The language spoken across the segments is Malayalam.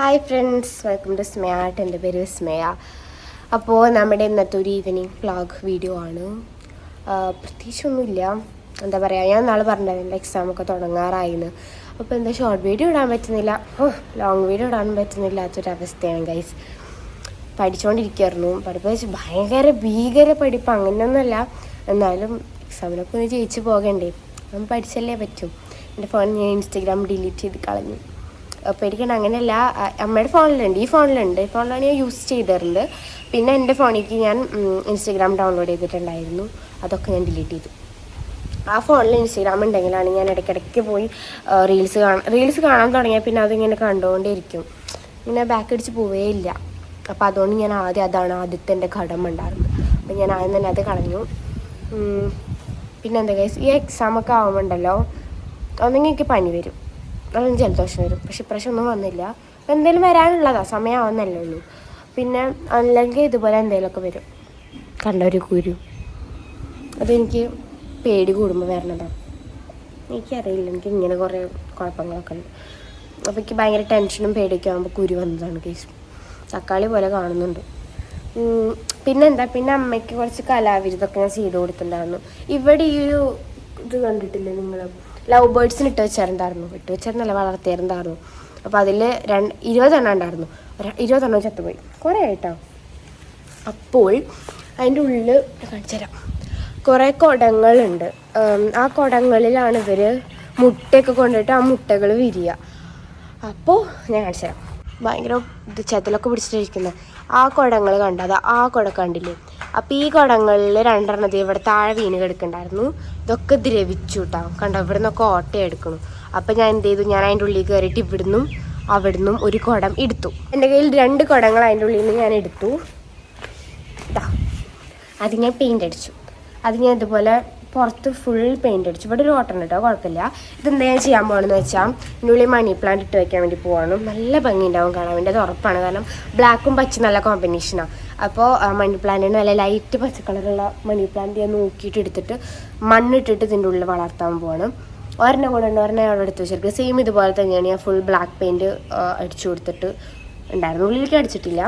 ഹായ് ഫ്രണ്ട്സ് വെൽക്കം ടു സ്മയാട്ട് എന്റെ പേര് സ്മേയ. അപ്പോൾ നമ്മുടെ ഇന്നത്തെ ഒരു ഈവനിങ് വ്ളോഗ് വീഡിയോ ആണ്. പ്രത്യേകിച്ചൊന്നുമില്ല. എന്താ പറയുക ഞാൻ നാളെ പറഞ്ഞിട്ടുണ്ടായിരുന്നു എക്സാം ഒക്കെ തുടങ്ങാറായിന്ന്. അപ്പോൾ എന്താ ഷോർട്ട് വീഡിയോ ഇടാൻ പറ്റുന്നില്ല. ഓ ലോങ് വീഡിയോ ഇടാൻ പറ്റുന്നില്ലാത്തൊരവസ്ഥയാണ് ഗൈസ് പഠിച്ചുകൊണ്ടിരിക്കുമായിരുന്നു പഠിപ്പ് വെച്ച് ഭയങ്കര ഭീകര പഠിപ്പ്. അങ്ങനെയൊന്നുമല്ല. എന്നാലും എക്സാമിനൊക്കെ ഒന്ന് ജയിച്ച് പോകണ്ടേ. നമ്മൾ പഠിച്ചല്ലേ പറ്റും. എന്റെ ഫോൺ ഞാൻ ഇൻസ്റ്റാഗ്രാം ഡിലീറ്റ് ചെയ്ത് കളഞ്ഞു. അഹ് പേടിക്കണ്ട അങ്ങനെയല്ല. അമ്മയുടെ ഫോണിലുണ്ട് ഈ ഫോണിലുണ്ട്. ഈ ഫോണിലാണ് ഞാൻ യൂസ് ചെയ്തിരുന്നത്. പിന്നെ എന്റെ ഫോണിലേക്ക് ഞാൻ ഇൻസ്റ്റഗ്രാം ഡൗൺലോഡ് ചെയ്തിട്ടുണ്ടായിരുന്നു. അതൊക്കെ ഞാൻ ഡിലീറ്റ് ചെയ്തു. ആ ഫോണിൽ ഇൻസ്റ്റഗ്രാം ഉണ്ടെങ്കിലാണ് ഞാൻ ഇടയ്ക്കിടയ്ക്ക് പോയി റീൽസ് കാണാൻ റീൽസ് കാണാൻ തുടങ്ങിയാൽ പിന്നെ അതിങ്ങനെ കണ്ടുകൊണ്ടിരിക്കും ഇങ്ങനെ ബാക്ക് അടിച്ച് പോവേ ഇല്ല. അപ്പോൾ അതുകൊണ്ട് ഞാൻ ആദ്യം അതാണ് ആദ്യത്തെ എന്റെ കടമ ഉണ്ടായിരുന്നത്. അപ്പം ഞാൻ ആദ്യം തന്നെ അത് കളഞ്ഞു. പിന്നെ എന്താ കേസ് ഈ എക്സാമൊക്കെ ആവുമ്പോണ്ടല്ലോ ഒന്നെങ്കിൽ എനിക്ക് പനി വരും. അല്ലെങ്കിൽ ജലദോഷം വരും. പക്ഷെ ഇപ്രാവശ്യം ഒന്നും വന്നില്ല. എന്തെങ്കിലും വരാനുള്ളതാ. സമയമാവുന്നല്ലേ ഉള്ളൂ. പിന്നെ അല്ലെങ്കിൽ ഇതുപോലെ എന്തെങ്കിലുമൊക്കെ വരും. കണ്ട ഒരു കുരു. അതെനിക്ക് പേടി കൂടുമ്പോൾ വരണതാണ് എനിക്കറിയില്ല. എനിക്ക് ഇങ്ങനെ കുറേ കുഴപ്പങ്ങളൊക്കെ ഉണ്ട്. അപ്പോൾ എനിക്ക് ഭയങ്കര ടെൻഷനും പേടിയൊക്കെ ആകുമ്പോൾ കുരു വന്നതാണ് കേസ്. തക്കാളി പോലെ കാണുന്നുണ്ട്. പിന്നെന്താ? പിന്നെ അമ്മയ്ക്ക് കുറച്ച് കലാവിരുതൊക്കെ ഞാൻ ചെയ്ത് കൊടുത്തിട്ടുണ്ടായിരുന്നു. ഇവിടെ ഈ ഒരു ഇത് കണ്ടിട്ടില്ലേ നിങ്ങൾ ലവ് ബേർഡ്സിന് ഇട്ട് വെച്ചായിരുന്നു ഇട്ട് വെച്ചിരുന്നല്ല വളർത്തിയിരുന്നായിരുന്നു അപ്പോൾ അതിൽ രണ്ട് ഇരുപതെണ്ണം ഉണ്ടായിരുന്നു. ഇരുപതെണ്ണം ചത്തുപോയി. കുറേ ആയിട്ടോ? അപ്പോൾ അതിന്റെ ഉള്ളിൽ കാണിച്ചു തരാം. കുറേ കുടങ്ങളുണ്ട്. ആ കുടങ്ങളിലാണ് ഇവർ മുട്ടയൊക്കെ കൊണ്ടിട്ട് ആ മുട്ടകൾ വിരിയുക അപ്പോൾ ഞാൻ കാണിച്ചു തരാം. ഭയങ്കര ഇത് പിടിച്ചിട്ടിരിക്കുന്നത് ആ കുടങ്ങൾ കണ്ടത് ആ കുട കണ്ടില്ലേ? അപ്പോൾ ഈ കുടങ്ങളിൽ രണ്ടെണ്ണത് ഇവിടെ താഴെ വീണ് കിടക്കണ്ടായിരുന്നു ഇതൊക്കെ ദ്രവിച്ചു കേട്ടോ കണ്ടോ ഇവിടെ നിന്നൊക്കെ ഓട്ട എടുക്കണം അപ്പം ഞാൻ എന്ത് ചെയ്തു? ഞാൻ അതിന്റെ ഉള്ളിൽ കയറിയിട്ട് ഇവിടുന്നും അവിടുന്നും ഒരു കുടം എടുത്തു. എന്റെ കയ്യിൽ രണ്ട് കുടങ്ങൾ അതിന്റെ ഉള്ളിൽ നിന്ന് ഞാൻ എടുത്തു. അത് ഞാൻ പെയിന്റ് അടിച്ചു. അത് ഞാൻ ഇതുപോലെ പുറത്ത് ഫുൾ പെയിന്റ് അടിച്ചു. ഇവിടെ ഒരു ഓട്ടം കേട്ടോ കുഴപ്പമില്ല. ഇതെന്താ ഞാൻ ചെയ്യാൻ പോകണമെന്ന് വെച്ചാൽ ഇതിനുള്ളിൽ മണി പ്ലാന്റ് ഇട്ട് വയ്ക്കാൻ വേണ്ടി പോവാണ്. നല്ല ഭംഗി ഉണ്ടാവും കാണാൻ. വേണ്ടി അത് ഉറപ്പാണ്. കാരണം ബ്ലാക്കും പച്ച നല്ല കോമ്പിനേഷനാണ് അപ്പോൾ മണി പ്ലാന്റിന് നല്ല ലൈറ്റ് പച്ച കളറുള്ള മണി പ്ലാന്റ് ഞാൻ നോക്കിയിട്ട് എടുത്തിട്ട് മണ്ണിട്ടിട്ട് ഇതിന്റെ ഉള്ളിൽ വളർത്താൻ പോവാണ്. ഒരെണ്ണം കൂടെ ഉണ്ട് ഒരെണ്ണം അവിടെ എടുത്ത് വെച്ചിരിക്കുക സെയിം ഇതുപോലെ തന്നെയാണ് ഞാൻ ഫുൾ ബ്ലാക്ക് പെയിന്റ് അടിച്ചു കൊടുത്തിട്ട് ഉണ്ടായിരുന്നു. ഉള്ളിലേക്ക് അടിച്ചിട്ടില്ല.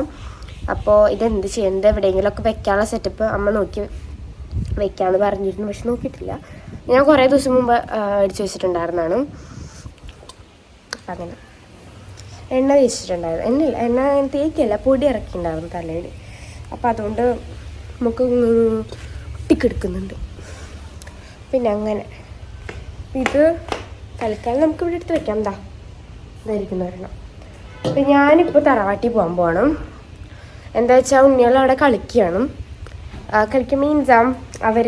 അപ്പോൾ ഇതെന്ത് ചെയ്യുന്നത് എവിടെയെങ്കിലുമൊക്കെ വെക്കാനുള്ള സെറ്റപ്പ് അമ്മ നോക്കി വെക്കാമെന്ന് പറഞ്ഞിരുന്നു പക്ഷെ നോക്കിയിട്ടില്ല. ഞാൻ കുറേ ദിവസം മുമ്പ് അടിച്ച് വെച്ചിട്ടുണ്ടായിരുന്നാണ്. അങ്ങനെ. എണ്ണ തേച്ചിട്ടുണ്ടായിരുന്നു. എണ്ണ എണ്ണ തേക്കല്ല പൊടി ഇറക്കിയിട്ടുണ്ടായിരുന്നു തലയിൽ. അപ്പം അതുകൊണ്ട് നമുക്ക് ഒട്ടിക്കെടുക്കുന്നുണ്ട് പിന്നെ അങ്ങനെ. ഇത് തൽക്കാലം നമുക്ക് ഇവിടെ എടുത്ത് വെക്കാം എന്താ ഇതായിരിക്കുന്ന ഒരെണ്ണം. അപ്പം ഞാനിപ്പോൾ തറവാട്ടി പോകാൻ പോകണം എന്താ വെച്ചാൽ ഉണ്ണികൾ അവിടെ കളിക്കുകയാണ് കളിക്കുമ്പോൾ മീൻസ് അവർ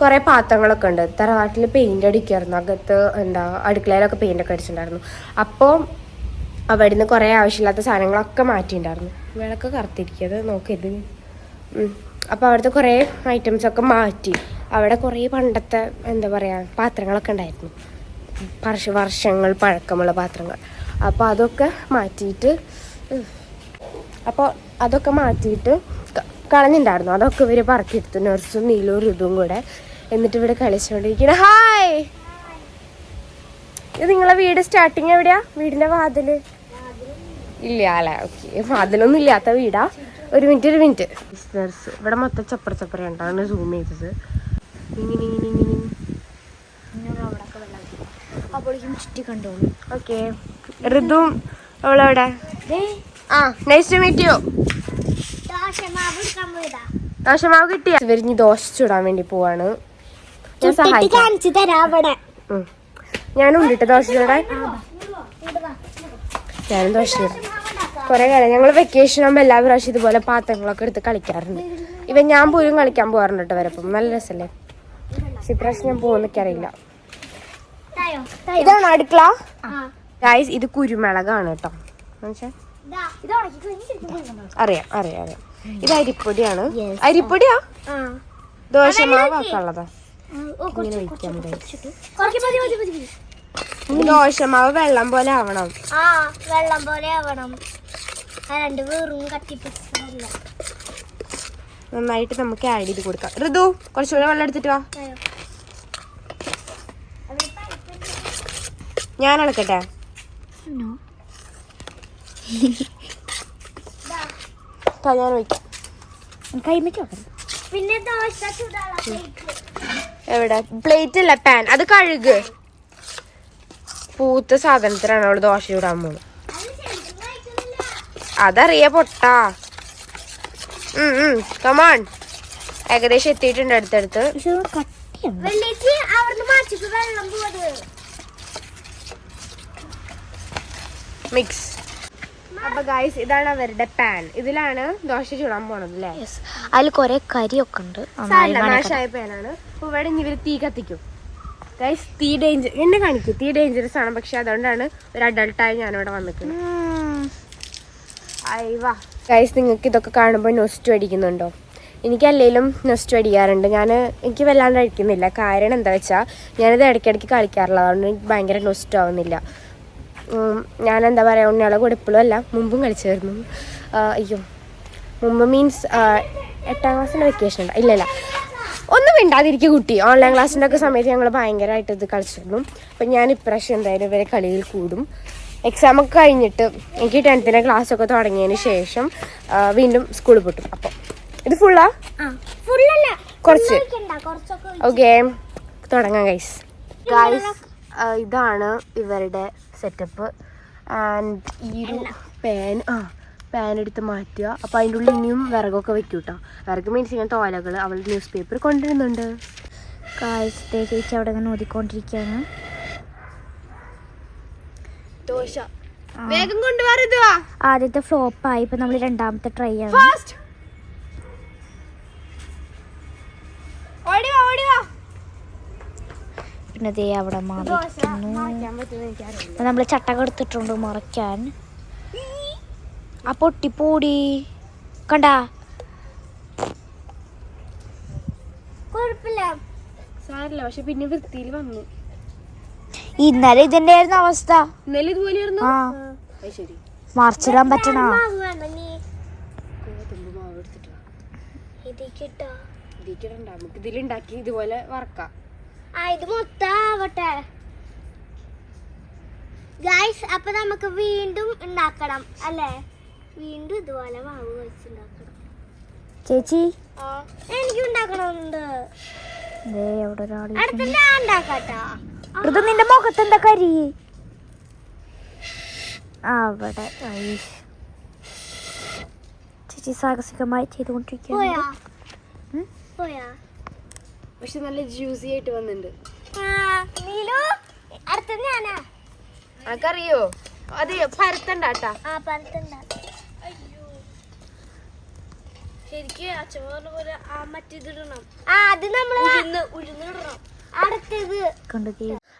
കുറേ പാത്രങ്ങളൊക്കെ ഉണ്ട്. തറവാട്ടിൽ പെയിന്റ് അടിക്കുമായിരുന്നു അകത്ത് എന്താ അടുക്കളയിലൊക്കെ പെയിന്റ് ഒക്കെ അടിച്ചിട്ടുണ്ടായിരുന്നു. അപ്പോൾ അവിടുന്ന് കുറേ ആവശ്യമില്ലാത്ത സാധനങ്ങളൊക്കെ മാറ്റിയിട്ടുണ്ടായിരുന്നു. വിളക്ക് കറുത്തിരിക്കുന്നത് നോക്കിയത് അപ്പോൾ അവിടുത്തെ കുറേ ഐറ്റംസ് ഒക്കെ മാറ്റി. അവിടെ കുറേ പണ്ടത്തെ എന്താ പറയുക പാത്രങ്ങളൊക്കെ ഉണ്ടായിരുന്നു. വർഷ വർഷങ്ങൾ പഴക്കമുള്ള പാത്രങ്ങൾ. അപ്പോൾ അതൊക്കെ മാറ്റിയിട്ട് അപ്പോൾ അതൊക്കെ മാറ്റിയിട്ട് കളഞ്ഞിണ്ടായിരുന്നു. കളഞ്ഞിട്ടുണ്ടായിരുന്നു അതൊക്കെ ഇവർ പറക്കിയെടുത്തു. നഴ്സും നീലും ഋതുവും കൂടെ. എന്നിട്ട് ഇവിടെ കളിച്ചുകൊണ്ടിരിക്കണ ഹായ് ഇത് നിങ്ങളെ വീട് സ്റ്റാർട്ടിങ് എവിടെയാ? വീടിന്റെ വാതിൽ? ഇല്ല അല്ലേ? ഓക്കെ വാതിലൊന്നും ഇല്ലാത്ത വീടാ. ഒരു മിനിറ്റ് ഒരു മിനിറ്റ്. ബിസിനസ് ഇവിടെ മൊത്തം ചപ്പറ ചപ്പറ ഉണ്ടാണ് സൂം ചെയ്തത് ഇങ്ങനെ ഇങ്ങനെ ഇങ്ങനെ അപ്പോഴേക്കും ചുറ്റി കണ്ടോളൂ ഓക്കെ ഋതുവും അവളെവിടെ? ആ നൈസ് ടു മീറ്റ് യു ദോശമാവ് കിട്ടിയ. ഇവരിഞ്ഞ് ദോശ ചുടാൻ വേണ്ടി പോവാണ്. ഞാൻ സഹായിക്കാം. കാണിച്ചു തരാം അവിടെ. ഉം. ഞാനും ഉണ്ടിട്ട് ദോശ ചൂടാൻ. ഞാനും ദോശ ചൂടാൻ കുറെ കാലം ഞങ്ങൾ വെക്കേഷൻ ആകുമ്പോൾ എല്ലാ പ്രാവശ്യം ഇതുപോലെ പാത്രങ്ങളൊക്കെ എടുത്ത് കളിക്കാറുണ്ട്. ഇവ ഞാൻ പോലും കളിക്കാൻ പോകാറുണ്ട് കേട്ടോ വരപ്പം നല്ല രസമല്ലേ പക്ഷെ ഇപ്രാവശ്യം ഞാൻ പോകുന്നൊക്കെ തായോ ഇതാണ് അടുക്കള? ഗായ്സ് ഇത് കുരുമുളകാണ് കേട്ടോ? അറിയാം അറിയാം അറിയാം. ഇത് അരിപ്പൊടിയാണ്. അരിപ്പൊടിയാ? ദോശമാവാക്കുള്ളതാ ഇങ്ങനെ വയ്ക്കാം ദോശമാവ് വെള്ളം പോലെ ആവണം. ആ വെള്ളം പോലെ ആവണം. രണ്ട് വെറും കട്ടിപ്പിച്ചല്ല നന്നായിട്ട് നമുക്ക് ആഡ് ചെയ്ത് കൊടുക്കാം. ഋതു കുറച്ചുകൂടെ വെള്ളം എടുത്തിട്ട് വാ. ഞാൻ അളക്കട്ടെ? ഞാൻ വയ്ക്കാം പിന്നെ ദോശ എവിടെ? പ്ലേറ്റ് അല്ല പാൻ അത് കഴുക്. പൂത്ത സാധനത്തിലാണ് അവൾ ദോശ ചൂടാൻ പോകുന്നത് അതറിയ പൊട്ടാ. കമാൺ ഏകദേശം എത്തിയിട്ടുണ്ട് അടുത്തടുത്ത്. മിക്സ് അപ്പൊ ഗായ്സ് ഇതാണ് അവരുടെ പാൻ ഇതിലാണ് ദോശ ചൂടാൻ പോണത് അല്ലേ അതിൽ കുറെ കരിയൊക്കെ ഉണ്ട്. നാശായ പാനാണ് ഇവിടെ ഇനി ഇവർ തീ കത്തിക്കും. ഗൈസ് തീ ഡേഞ്ചർ എന്നെ കാണിക്കും തീ ഡേഞ്ചറസ് ആണ്. പക്ഷെ അതുകൊണ്ടാണ് ഒരു അഡൾട്ടായി ഞാനിവിടെ വന്നിക്കുന്നത് ഗൈസ് നിങ്ങൾക്ക് ഇതൊക്കെ കാണുമ്പോൾ നൊസ്റ്റു അടിക്കുന്നുണ്ടോ? എനിക്ക് അല്ലെങ്കിലും നൊസ്റ്റു അടിക്കാറുണ്ട് ഞാൻ എനിക്ക് വല്ലാണ്ട് അടിക്കുന്നില്ല. കാരണം എന്താ വെച്ചാൽ ഞാനിത് ഇടയ്ക്കിടയ്ക്ക് കളിക്കാറില്ല. അതുകൊണ്ട് എനിക്ക് ഭയങ്കര നൊസ്റ്റു ആവുന്നില്ല. ഞാൻ എന്താ പറയുക ഉണ്ണിയാളെ കൂടെ ഇപ്പോഴും അല്ല മുമ്പും കളിച്ചായിരുന്നു. അയ്യോ. മുമ്പ് മീൻസ് എട്ടാം ക്ലാസ്സിന്റെ വെക്കേഷൻ ഉണ്ടോ. ഇല്ല ഇല്ല. ഒന്നും മിണ്ടാതിരിക്കുക കുട്ടി. ഓൺലൈൻ ക്ലാസ്സിന്റെ ഒക്കെ സമയത്ത് ഞങ്ങൾ ഭയങ്കരമായിട്ട് ഇത് കളിച്ചിരുന്നു. അപ്പം ഞാൻ ഇപ്രാവശ്യം എന്തായാലും ഇവരെ കളിയിൽ കൂടും. എക്സാം ഒക്കെ കഴിഞ്ഞിട്ട് എനിക്ക് ടെൻത്തിന്റെ ക്ലാസ് ഒക്കെ തുടങ്ങിയതിന് ശേഷം വീണ്ടും സ്കൂളിൽ പൊട്ടും. അപ്പം ഇത് ഫുള്ളാ കുറച്ച്. ഓക്കെ തുടങ്ങാം ഗൈസ് ഗൈസ് ഇതാണ് ഇവരുടെ സെറ്റപ്പ് ആൻഡ് ഈ ഒരു പേൻ ആ പാൻ എടുത്ത് മാറ്റുക. അപ്പോൾ അതിന്റെ ഉള്ളിൽ ഇനിയും വിറകൊക്കെ വെക്കും കേട്ടോ വിറക് മീൻസ് ഇങ്ങനെ തോലകൾ അവൾ ന്യൂസ് പേപ്പർ കൊണ്ടുവരുന്നുണ്ട് കാഴ്ചത്തെ ചേച്ചി അവിടെ ഇങ്ങനെ ഓതിക്കൊണ്ടിരിക്കുകയാണ് ദോശ. വേഗം കൊണ്ടുവരുതുവാ ആദ്യത്തെ ഫ്ലോപ്പായി ഇപ്പൊ നമ്മൾ രണ്ടാമത്തെ ട്രൈ ആണ്. ഫാസ്റ്റ് ഓടിവാ ഓടിവാ. പിന്നെ ദേ അവിടെ മറിക്കുന്നു. നമ്മൾ ചട്ടകം എടുത്തിട്ടുണ്ട് മറയ്ക്കാൻ ആ പൊട്ടിപ്പൂടി കണ്ടാ? സാരല്ല പക്ഷെ പിന്നെ വൃത്തിയിൽ വന്നു. ഇന്നലെ ഇതിന്റെ ആയിരുന്നു അവസ്ഥ? ഇന്നലെ ഇതുപോലെയായിരുന്നു ആ. ശരി. മറിച്ചിടാൻ പറ്റണ? നീ ഗോതമ്പ് മാവ് എടുത്തിട്ട് വാ. ഇതിക്കിടണ്ട നമുക്ക് ഇതിലുണ്ടാക്കി ഇതുപോലെ വറക്കാം. ആ ഇത് മൊത്തം ആവട്ടെ. ഗായ്സ് അപ്പൊ നമുക്ക് വീണ്ടും ഉണ്ടാക്കണം അല്ലേ? വീണ്ടും ഇതുപോലെ മാവ് വെച്ചുണ്ടാക്കണം. ചേച്ചി? ആ എനിക്ക് ഉണ്ടാക്കണമെന്നുണ്ട് ഇത് നിന്റെ മുഖത്ത് എന്താ കരി? അവിടെ. ചേച്ചി സാഹസികമായി ചെയ്തുകൊണ്ടിരിക്കുന്നു പക്ഷെ നല്ല ജ്യൂസി ആയിട്ട് വന്നിട്ടുണ്ട്. ആ നീലു അടുത്ത ഞാനാ. അനക്കറിയോ? അത് പരത്തണ്ടാട്ടാ ആ പരത്തണ്ട. ശരിക്ക് അച്ഛൻ പറഞ്ഞ പോലെ ആ മറ്റേതിടണം ആ അത് നമ്മൾ ഉഴുന്നിടണം അടുത്തത്. കണ്ടു.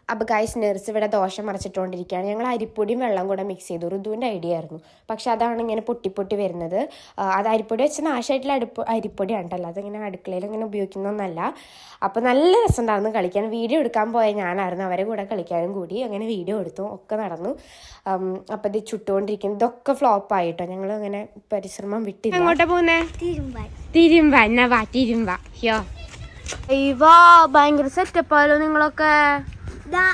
ദേ. അപ്പൊ ഗൈസ് നെർസ് ഇവിടെ ദോശ മറിച്ചിട്ടുകൊണ്ടിരിക്കുകയാണ്. ഞങ്ങൾ അരിപ്പൊടിയും വെള്ളം കൂടെ മിക്സ് ചെയ്തു. ഋതുവിന്റെ ഐഡിയ ആയിരുന്നു. പക്ഷെ അതാണ് ഇങ്ങനെ പൊട്ടി പൊട്ടി വരുന്നത്. ആ, അത് അരിപ്പൊടി വെച്ച് നാശമായിട്ടുള്ള അടുപ്പ് അരിപ്പൊടിയാണ് ഉണ്ടല്ലോ അതിങ്ങനെ അടുക്കളയിൽ ഇങ്ങനെ ഉപയോഗിക്കുന്നൊന്നല്ല. അപ്പോൾ നല്ല രസമുണ്ടായിരുന്നു കളിക്കാൻ. വീഡിയോ എടുക്കാൻ പോയ ഞാനായിരുന്നു. അവരെ കൂടെ കളിക്കാനും കൂടി അങ്ങനെ വീഡിയോ എടുത്തു. ഒക്കെ നടന്നു. അപ്പോൾ ഇത് ചുട്ടുകൊണ്ടിരിക്കുന്നു. ഇതൊക്കെ ഫ്ലോപ്പ് ആയിട്ടോ ഞങ്ങൾ അങ്ങനെ പരിശ്രമം വിട്ടില്ല. അങ്ങോട്ടാ പോകുന്നേ? തിരുമ്പ എന്നാ വാ തിരുമ്പ. ഭയങ്കര സെറ്റപ്പായാലോ നിങ്ങളൊക്കെ. ദാ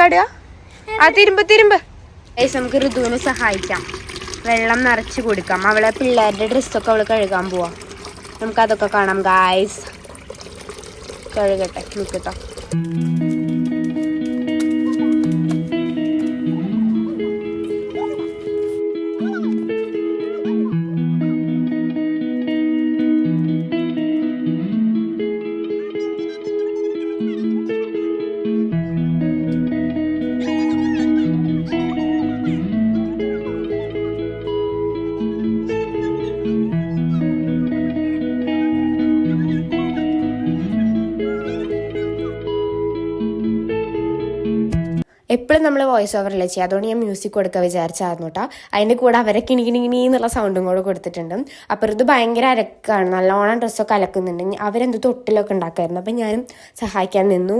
കടുക ആ തിരുമ്പ് തിരുമ്പ്. ഏസ് നമുക്ക് ഋതുവിനെ സഹായിക്കാം. വെള്ളം നിറച്ച് കൊടുക്കാം. അവളെ പിള്ളേരുടെ ഡ്രസ്സൊക്കെ അവൾ കഴുകാൻ പോവാം. നമുക്കതൊക്കെ കാണാം ഗായ്സ് കഴുകട്ടെ നിൽക്കട്ടോ എപ്പോഴും നമ്മൾ വോയിസ് അല്ലേ ചെയ്യുക അതുകൊണ്ട് ഞാൻ മ്യൂസിക് കൊടുക്കാൻ വിചാരിച്ചായിരുന്നു കേട്ടോ അതിന്റെ കൂടെ അവരെ കിണി കിണി കിണി എന്നുള്ള സൗണ്ടും കൂടെ കൊടുത്തിട്ടുണ്ട്. അപ്പോൾ ഇത് ഭയങ്കര അരക്കാണ്. നല്ലോണം ഡ്രസ്സൊക്കെ അലക്കുന്നുണ്ട്. അവരെന്ത് തൊട്ടിലൊക്കെ ഉണ്ടാക്കായിരുന്നു. അപ്പം ഞാനും സഹായിക്കാൻ നിന്നു.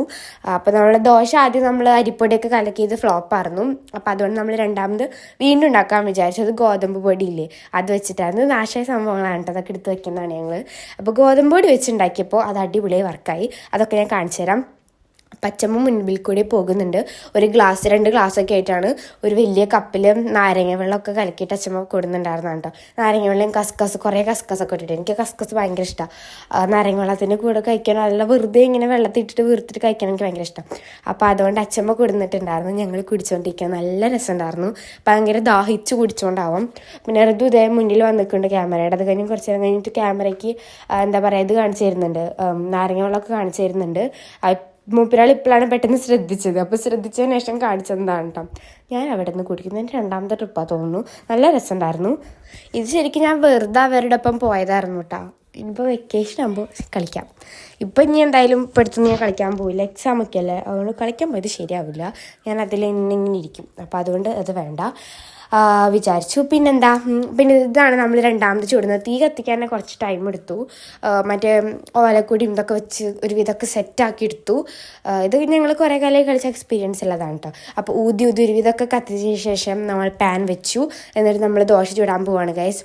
അപ്പോൾ നമ്മൾ ദോശ ആദ്യം നമ്മൾ അരിപ്പൊടിയൊക്കെ കലക്കിയത് ഫ്ലോപ്പായിരുന്നു അപ്പോൾ അതുകൊണ്ട് നമ്മൾ രണ്ടാമത് വീണ്ടും ഉണ്ടാക്കാൻ വിചാരിച്ചത് ഗോതമ്പ് ഇല്ലേ? അത് വെച്ചിട്ടായിരുന്നു. നാശായ സംഭവങ്ങളാണ് കേട്ടോ അതൊക്കെ എടുത്ത് വെക്കുന്നതാണ് ഞങ്ങൾ അപ്പോൾ ഗോതമ്പ് പൊടി വെച്ചുണ്ടാക്കിയപ്പോൾ അത് അടിപൊളിയായി വർക്കായി അതൊക്കെ ഞാൻ കാണിച്ചു തരാം. പച്ചമ്മ മുൻപിൽ കൂടി പോകുന്നുണ്ട്. ഒരു ഗ്ലാസ് രണ്ട് ഗ്ലാസ്സൊക്കെ ആയിട്ടാണ് ഒരു വലിയ കപ്പിൽ നാരങ്ങ വെള്ളമൊക്കെ കലക്കിയിട്ട് അച്ഛമ്മ കൊടുക്കുന്നുണ്ടായിരുന്ന കേട്ടോ. നാരങ്ങ വെള്ളം കസ്കസ് കുറേ കസ്കസൊക്കെ ഇട്ടിട്ട്. എനിക്ക് കസ്കസ് ഭയങ്കര ഇഷ്ടമാണ് നാരങ്ങ വെള്ളത്തിന്റെ കൂടെ കഴിക്കാൻ നല്ല വെറുതെ ഇങ്ങനെ വെള്ളത്തിൽ ഇട്ടിട്ട് വീർത്തിട്ട് കഴിക്കാൻ എനിക്ക് ഭയങ്കര ഇഷ്ടം. അപ്പോൾ അതുകൊണ്ട് അച്ഛമ്മ കൊടുന്നിട്ടുണ്ടായിരുന്നു. ഞങ്ങൾ കുടിച്ചുകൊണ്ടിരിക്കാൻ നല്ല രസമുണ്ടായിരുന്നു. ഭയങ്കര ദാഹിച്ച് കുടിച്ചുകൊണ്ടാവും പിന്നെ ഋതു ഇതേ മുന്നിൽ വന്നിട്ടുണ്ട് ക്യാമറയുടെ. അത് കഴിഞ്ഞ് കുറച്ച് നേരം കഴിഞ്ഞിട്ട് ക്യാമറയ്ക്ക് എന്താ പറയുക ഇത് കാണിച്ചു തരുന്നുണ്ട്. നാരങ്ങ വെള്ളമൊക്കെ കാണിച്ചു തരുന്നുണ്ട്. മൂപ്പരാൾ ഇപ്പോഴാണ് പെട്ടെന്ന് ശ്രദ്ധിച്ചത്. അപ്പോൾ ശ്രദ്ധിച്ചതിന് ശേഷം കാണിച്ചതാണ് കേട്ടോ ഞാൻ അവിടെ നിന്ന് കുടിക്കുന്നതിന് രണ്ടാമത്തെ ട്രിപ്പാണ് തോന്നുന്നു. നല്ല രസമുണ്ടായിരുന്നു. ഇത് ശരിക്കും ഞാൻ വെറുതെ അവരുടെ ഒപ്പം പോയതായിരുന്നു കേട്ടോ ഇനിയിപ്പോൾ വെക്കേഷൻ ആകുമ്പോൾ കളിക്കാം. ഇപ്പം ഇനി എന്തായാലും ഇപ്പം ഞാൻ കളിക്കാൻ പോവില്ല. എക്സാം ഒക്കെ അല്ലേ? അതുകൊണ്ട് കളിക്കാൻ പോയത് ശരിയാവില്ല. ഞാൻ അതിൽ ഇന്നിങ്ങനെ ഇരിക്കും. അപ്പോൾ അതുകൊണ്ട് അത് വേണ്ട. വിചാരിച്ചു. പിന്നെന്താ? പിന്നെ ഇതാണ് നമ്മൾ രണ്ടാമത് ചൂടുന്നത്. തീ കത്തിക്കാൻ തന്നെ കുറച്ച് ടൈം എടുത്തു. മറ്റേ ഓലക്കൊടിയും ഇതൊക്കെ വെച്ച് ഒരു വിധമൊക്കെ സെറ്റാക്കി എടുത്തു. ഇത് ഞങ്ങൾ കുറേ കാലമായി കളിച്ച എക്സ്പീരിയൻസ് ഉള്ളതാണ് കേട്ടോ അപ്പോൾ ഊതി ഊതി ഒരു വിധമൊക്കെ കത്തിച്ചതിന് ശേഷം നമ്മൾ പാൻ വെച്ചു. എന്നിട്ട് നമ്മൾ ദോശ ചൂടാൻ പോവാണ് ഗൈസ്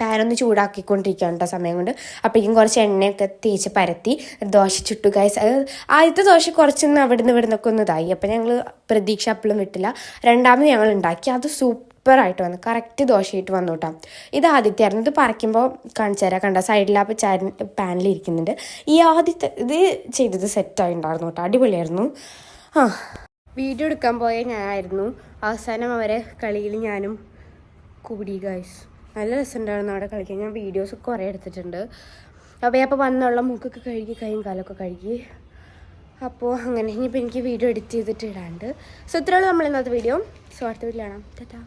പാനൊന്ന് ചൂടാക്കിക്കൊണ്ടിരിക്കുകയാണ് കേട്ടോ സമയം കൊണ്ട്. അപ്പോഴേക്കും കുറച്ച് എണ്ണയൊക്കെ തേച്ച് പരത്തി ദോശ ചുട്ടു അത് ആദ്യത്തെ ദോശ കുറച്ചൊന്നും അവിടുന്ന് ഇവിടുന്നൊക്കെ ഒന്ന് ഇതായി. അപ്പം ഞങ്ങൾ പ്രതീക്ഷ അപ്പോഴും വിട്ടില്ല. രണ്ടാമത് ഞങ്ങൾ ഉണ്ടാക്കി. അത് സൂപ്പറായിട്ട് വന്നു. കറക്റ്റ് ദോശയായിട്ട് വന്നു കേട്ടോ ഇത് ആദ്യത്തെ ആയിരുന്നു ഇത് പറിക്കുമ്പോൾ കാണിച്ചു തരാം. കണ്ട? സൈഡിൽ ആ പാനിൽ ഇരിക്കുന്നുണ്ട്. ഈ ആദ്യത്തെ ഇത് ചെയ്തത് സെറ്റായി ഉണ്ടായിരുന്നു കേട്ടോ അടിപൊളിയായിരുന്നു. ആ. വീഡിയോ എടുക്കാൻ പോയ ഞാനായിരുന്നു. അവസാനം അവരെ കളിയിൽ ഞാനും കൂടി ഗൈസ് നല്ല രസമുണ്ടായിരുന്നു അവിടെ കളിക്കാൻ. ഞാൻ വീഡിയോസ് കുറേ എടുത്തിട്ടുണ്ട്. അപ്പോൾ അപ്പോൾ വന്നുള്ള മുക്കൊക്കെ കഴുകി കൈയും കാലൊക്കെ കഴുകി. അപ്പോൾ അങ്ങനെ ഇനിയിപ്പോൾ എനിക്ക് വീഡിയോ എഡിറ്റ് ചെയ്തിട്ട് ഇടാണ്ട് സോ ഇത്രയുള്ള നമ്മൾ ഇന്നത്തെ വീഡിയോ സോ അടുത്ത വീട്ടിൽ കാണാം. ടാറ്റാ